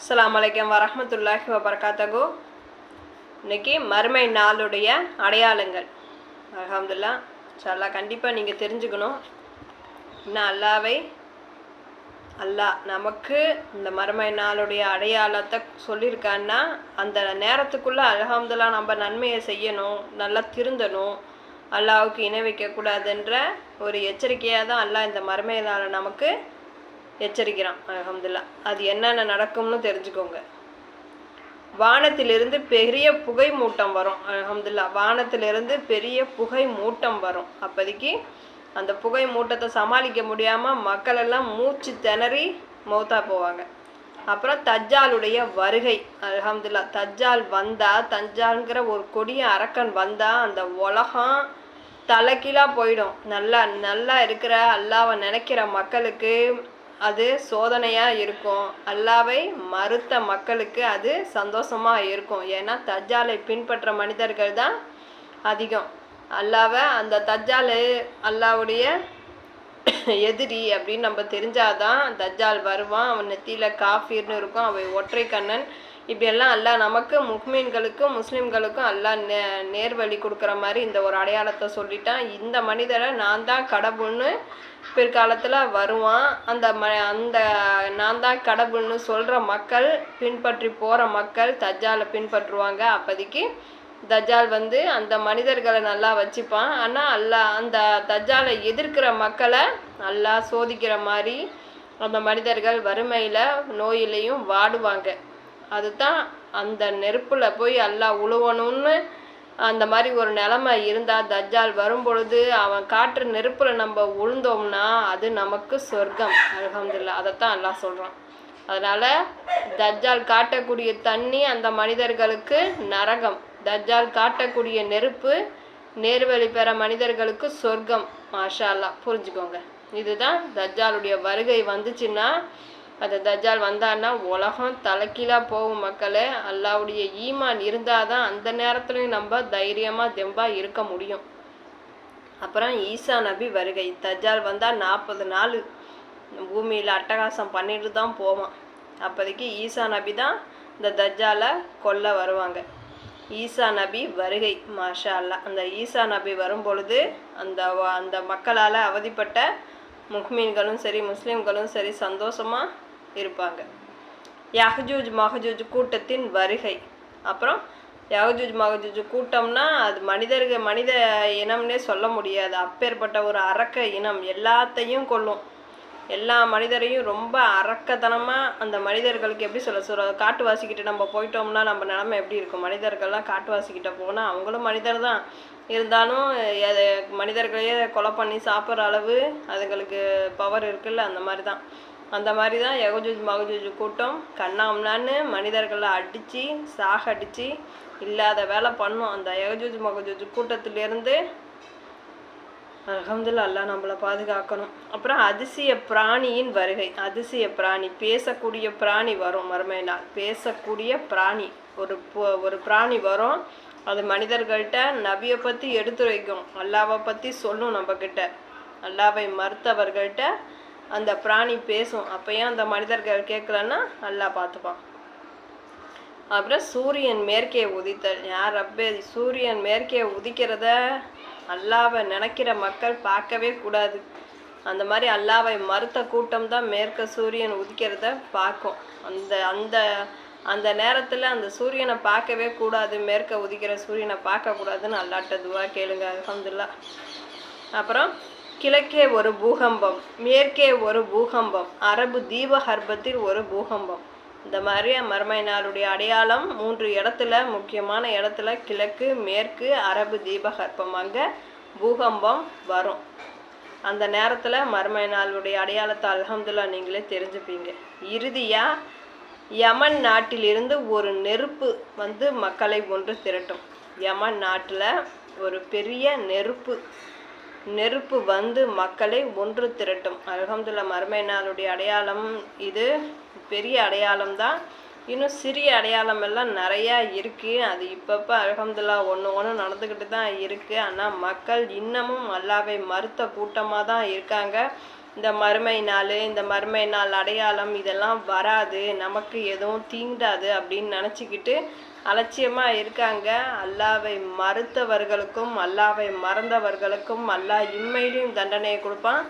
அஸ்லாம் வலைக்கம் வரமத்துல்லாஹி வபரகாத்தகு இன்னைக்கு மறுமை நாளுடைய அடையாளங்கள். அல்ஹம்துலில்லாஹ் இன்ஷால்லா கண்டிப்பாக நீங்கள் தெரிஞ்சுக்கணும். இன்னும் அல்லாவை அல்லாஹ் நமக்கு இந்த மறுமை நாளுடைய அடையாளத்தை சொல்லியிருக்கான்னா அந்த நேரத்துக்குள்ளே அல்ஹம்துலில்லாஹ் நம்ம நன்மையை செய்யணும் நல்லா திருந்தணும் அல்லாவுக்கு இணை வைக்கக்கூடாதுன்ற ஒரு எச்சரிக்கையாக தான் அல்லாஹ் இந்த மறுமை நாளை நமக்கு எச்சரிக்கிறான். அஹமதுல்லா அது என்னென்ன நடக்கும்னு தெரிஞ்சுக்கோங்க. வானத்திலிருந்து பெரிய புகை மூட்டம் வரும். அஹமதுல்லா வானத்திலிருந்து பெரிய புகை மூட்டம் வரும். அப்போதைக்கு அந்த புகை மூட்டத்தை சமாளிக்க முடியாமல் மக்கள் எல்லாம் மூச்சு திணறி மௌத்தா போவாங்க. அப்புறம் தஜ்ஜாலுடைய வருகை. அஹமதுல்லா தஜ்ஜால் வந்தா தஞ்சால்ங்கிற ஒரு கொடிய அரக்கன் வந்தா அந்த உலகம் தலைகீழாக போயிடும். நல்லா நல்லா இருக்கிற அல்லாவை நினைக்கிற மக்களுக்கு அது சோதனையாக இருக்கும். அல்லாவை மறுத்த மக்களுக்கு அது சந்தோஷமாக இருக்கும். ஏன்னா தஜ்ஜாலை பின்பற்ற மனிதர்கள் தான் அதிகம். அல்லாவை அந்த தஜ்ஜால் அல்லாவுடைய எதிரி அப்படின்னு நம்ம தெரிஞ்சாதான் தஜ்ஜால் வருவான். அவன் நெத்தியில் காஃபீர்னு இருக்கும். அவன் ஒற்றை கண்ணன். இப்படியெல்லாம் அல்லா நமக்கு முக்மீன்களுக்கும் முஸ்லீம்களுக்கும் அல்லா நே நேர்வழி கொடுக்குற மாதிரி இந்த ஒரு அடையாளத்தை சொல்லிட்டான். இந்த மனிதரை நான் தான் கடவுள்னு பிற்காலத்தில் வருவான். அந்த ம அந்த நான் தான் கடவுள்னு சொல்கிற மக்கள் பின்பற்றி போகிற மக்கள் தஜ்ஜாலை பின்பற்றுவாங்க. அப்போதைக்கு தஜ்ஜால் வந்து அந்த மனிதர்களை நல்லா வச்சுப்பான். ஆனால் அல்லா அந்த தஜாலை எதிர்க்கிற மக்களை நல்லா சோதிக்கிற மாதிரி அந்த மனிதர்கள் வறுமையில் நோயிலையும் வாடுவாங்க. அதுதான் அந்த நெருப்பில் போய் எல்லாம் உழுவணும்னு அந்த மாதிரி ஒரு நிலமை இருந்தால் தஜ்ஜால் வரும்பொழுது அவன் காட்டுற நெருப்பில் நம்ம உளுந்தோம்னா அது நமக்கு சொர்க்கம். அலகம்துல்லா அதைத்தான் எல்லாம் சொல்கிறான் அதனால் தஜ்ஜால் காட்டக்கூடிய தண்ணி அந்த மனிதர்களுக்கு நரகம். தஜ்ஜால் காட்டக்கூடிய நெருப்பு நேர்வழி பெற மனிதர்களுக்கு சொர்க்கம். மாஷா அல்லா புரிஞ்சுக்கோங்க. இதுதான் தஜ்ஜாலுடைய வருகை வந்துச்சுன்னா அந்த தஜ்ஜால் வந்தான்னா உலகம் தலைக்கீழாக போகும் மக்களே. அல்லாவுடைய ஈமான் இருந்தால் தான் அந்த நேரத்துலையும் நம்ம தைரியமாக தெம்பாக இருக்க முடியும். அப்புறம் ஈசா நபி வருகை. தஜ்ஜால் வந்தால் நாற்பது நாள் பூமியில் அட்டகாசம் பண்ணிட்டு தான் போவான். அப்போதைக்கு ஈசா நபி தான் இந்த தஜாலை கொல்ல வருவாங்க. ஈசா நபி வருகை மாஷா அல்லா அந்த ஈசா நபி வரும் பொழுது அந்த அந்த மக்களால் அவதிப்பட்ட முஹ்மீன்களும் சரி முஸ்லீம்களும் சரி சந்தோஷமாக இருப்பாங்க. யஹஜூஜ் மஹஜூஜ் கூட்டத்தின் வருகை. அப்புறம் யகஜூஜ் மகஜூஜ் கூட்டம்னா அது மனிதர்கள் மனித இனம்னே சொல்ல முடியாது. அப்பேற்பட்ட ஒரு அரக்க இனம் எல்லாத்தையும் கொள்ளும் எல்லா மனிதரையும் ரொம்ப அரக்கத்தனமாக அந்த மனிதர்களுக்கு எப்படி சொல்ல சொல்ல காட்டுவாசிக்கிட்ட நம்ம போயிட்டோம்னா நம்ம நிலமை எப்படி இருக்கும்? மனிதர்கள்லாம் காட்டுவாசிக்கிட்ட போனால் அவங்களும் மனிதர் தான். இருந்தாலும் எது மனிதர்களையே கொலை பண்ணி சாப்பிட்ற அளவு அதுங்களுக்கு பவர் இருக்குல்ல அந்த மாதிரி தான். அந்த மாதிரி தான் யகஜூஜ் மகஜூஜ் கூட்டம். கண்ணாம்னான்னு மனிதர்களை அடித்து சாகடிச்சு இல்லாத வேலை பண்ணும். அந்த யகஜூஜ் மகஜூஜ் கூட்டத்திலேருந்து அல்ஹம்துலில்லாஹ் அல்லா நம்மளை பாதுகாக்கணும். அப்புறம் அதிசய பிராணியின் வருகை. அதிசய பிராணி. பேசக்கூடிய பிராணி வரும் மறுமை நாள். பேசக்கூடிய பிராணி. ஒரு ஒரு பிராணி வரும். அது மனிதர்கள்ட்ட நபியை பற்றி எடுத்துரைக்கும். அல்லாவை பற்றி சொல்லும் நம்மக்கிட்ட அல்லாவை மறுத்தவர்கள்ட்ட அந்த பிராணி பேசும். அப்பயும் அந்த மனிதர்கள் கேட்கலன்னா அல்லாஹ் பார்த்துப்பான். அப்புறம் சூரியன் மேற்கே உதித்தல். யார் அப்பே சூரியன் மேற்கே உதிக்கிறத அல்லாவை நினைக்கிற மக்கள் பார்க்கவே கூடாது. அந்த மாதிரி அல்லாவை மறுத்த கூட்டம் தான் மேற்க சூரியன் உதிக்கிறத பார்க்கும். அந்த அந்த அந்த நேரத்தில் அந்த சூரியனை பார்க்கவே கூடாது. மேற்க உதிக்கிற சூரியனை பார்க்கக்கூடாதுன்னு அல்லாட்ட துவா கேளுங்க அல்ஹம்துலில்லாஹ். அப்புறம் கிழக்கே ஒரு பூகம்பம் மேற்கே ஒரு பூகம்பம் அரபு தீபகர்பத்தில் ஒரு பூகம்பம். இந்த மாதிரி மர்மை நாளுடைய அடையாளம் மூன்று இடத்துல முக்கியமான இடத்துல கிழக்கு மேற்கு அரபு தீபகற்பம். அங்கே பூகம்பம் வரும். அந்த நேரத்தில் மர்மை நாளுடைய அடையாளத்தை அலகம்துல்லா நீங்களே தெரிஞ்சுப்பீங்க. இறுதியாக யமன் நாட்டிலிருந்து ஒரு நெருப்பு வந்து மக்களை ஒன்று திரட்டும். யமன் நாட்டில் ஒரு பெரிய நெருப்பு நெருப்பு வந்து மக்களை ஒன்று திரட்டும். அலகம்துல்லா மறுமை நாளுடைய அடையாளம் இது. பெரிய அடையாளம் தான். இன்னும் சிறிய அடையாளம் எல்லாம் நிறையா இருக்குது அது இப்பப்போ அலகம்துல்லா ஒன்று ஒன்று நடந்துக்கிட்டு தான் இருக்குது ஆனால் மக்கள் இன்னமும் அல்லாவை மறுத்த கூட்டமாக தான் இருக்காங்க. இந்த மறுமை நாள் இந்த மறுமை நாள் அடையாளம் இதெல்லாம் வராது. நமக்கு எதுவும் தீண்டாது அப்படின்னு நினச்சிக்கிட்டு அலட்சியமாக இருக்காங்க. அல்லாவை மறுத்தவர்களுக்கும் அல்லாவை மறந்தவர்களுக்கும் அல்லாஹ் இம்மையிலையும் தண்டனையை கொடுப்பான்.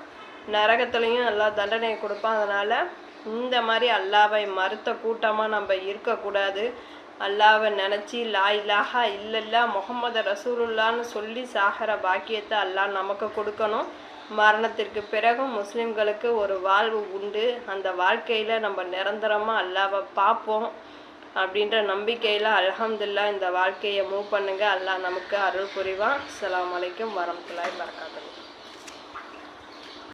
நரகத்துலேயும் எல்லா தண்டனையை கொடுப்பான். அதனால் இந்த மாதிரி அல்லாவை மறுத்த கூட்டமாக நம்ம இருக்கக்கூடாது. அல்லாவை நினச்சி லா இலாஹா இல்லல்லா முகமது ரசூலுல்லான்னு சொல்லி சாகிற பாக்கியத்தை அல்லாஹ் நமக்கு கொடுக்கணும். மரணத்திற்கு பிறகும் முஸ்லீம்களுக்கு ஒரு வாழ்வு உண்டு. அந்த வாழ்க்கையில் நம்ம நிரந்தரமாக அல்லாவை பார்ப்போம். அப்படின்ற நம்பிக்கையில் அலமதுல்லா இந்த வாழ்க்கையை மூவ் பண்ணுங்கள் அல்லாஹ் நமக்கு அருள் புரிவான். அலாம் அலைக்கும் வரமத்துல்லாஹி வரகாத்துஹு